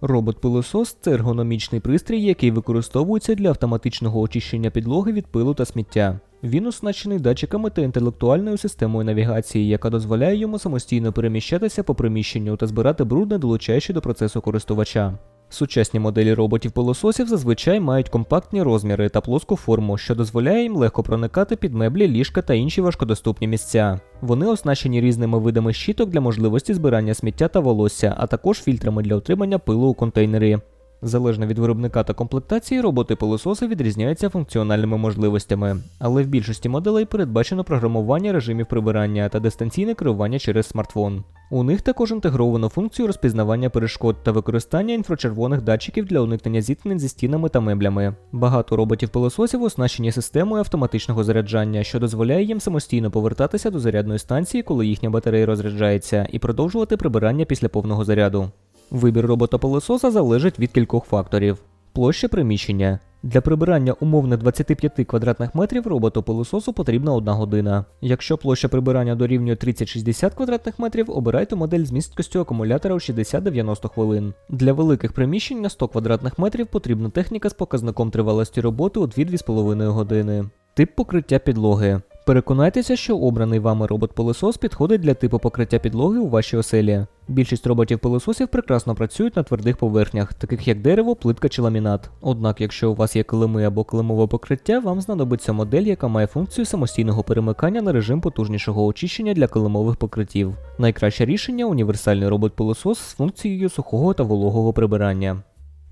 Робот-пилосос це ергономічний пристрій, який використовується для автоматичного очищення підлоги від пилу та сміття. Він оснащений датчиками та інтелектуальною системою навігації, яка дозволяє йому самостійно переміщатися по приміщенню та збирати бруд, не долучаючи до процесу користувача. Сучасні моделі роботів-пилососів зазвичай мають компактні розміри та плоску форму, що дозволяє їм легко проникати під меблі, ліжка та інші важкодоступні місця. Вони оснащені різними видами щіток для можливості збирання сміття та волосся, а також фільтрами для отримання пилу у контейнері. Залежно від виробника та комплектації, роботи-пилососи відрізняються функціональними можливостями, але в більшості моделей передбачено програмування режимів прибирання та дистанційне керування через смартфон. У них також інтегровано функцію розпізнавання перешкод та використання інфрачервоних датчиків для уникнення зіткнень зі стінами та меблями. Багато роботів-пилососів оснащені системою автоматичного заряджання, що дозволяє їм самостійно повертатися до зарядної станції, коли їхня батарея розряджається, і продовжувати прибирання після повного заряду. Вибір робота-пилососа залежить від кількох факторів. Площа приміщення. Для прибирання умовних 25 квадратних метрів роботу-пилососу потрібна 1 година. Якщо площа прибирання дорівнює 30-60 квадратних метрів, обирайте модель з місткістю акумулятора у 60-90 хвилин. Для великих приміщень на 100 квадратних метрів потрібна техніка з показником тривалості роботи у 2-2,5 години. Тип покриття підлоги. Переконайтеся, що обраний вами робот-пилосос підходить для типу покриття підлоги у вашій оселі. Більшість роботів-пилососів прекрасно працюють на твердих поверхнях, таких як дерево, плитка чи ламінат. Однак, якщо у вас є килими або килимове покриття, вам знадобиться модель, яка має функцію самостійного перемикання на режим потужнішого очищення для килимових покриттів. Найкраще рішення універсальний робот-пилосос з функцією сухого та вологого прибирання.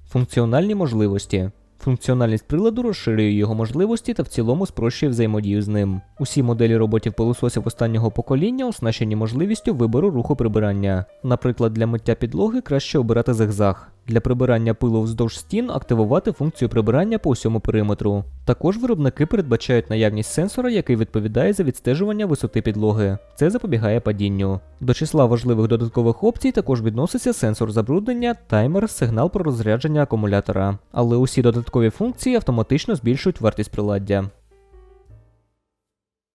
Функціональні можливості. Функціональність приладу розширює його можливості та в цілому спрощує взаємодію з ним. Усі моделі роботів-пилососів останнього покоління оснащені можливістю вибору руху прибирання. Наприклад, для миття підлоги краще обирати зигзаг. Для прибирання пилу вздовж стін активувати функцію прибирання по усьому периметру. Також виробники передбачають наявність сенсора, який відповідає за відстежування висоти підлоги. Це запобігає падінню. До числа важливих додаткових опцій також відноситься сенсор забруднення, таймер, сигнал про розрядження акумулятора. Але усі додаткові функції автоматично збільшують вартість приладдя.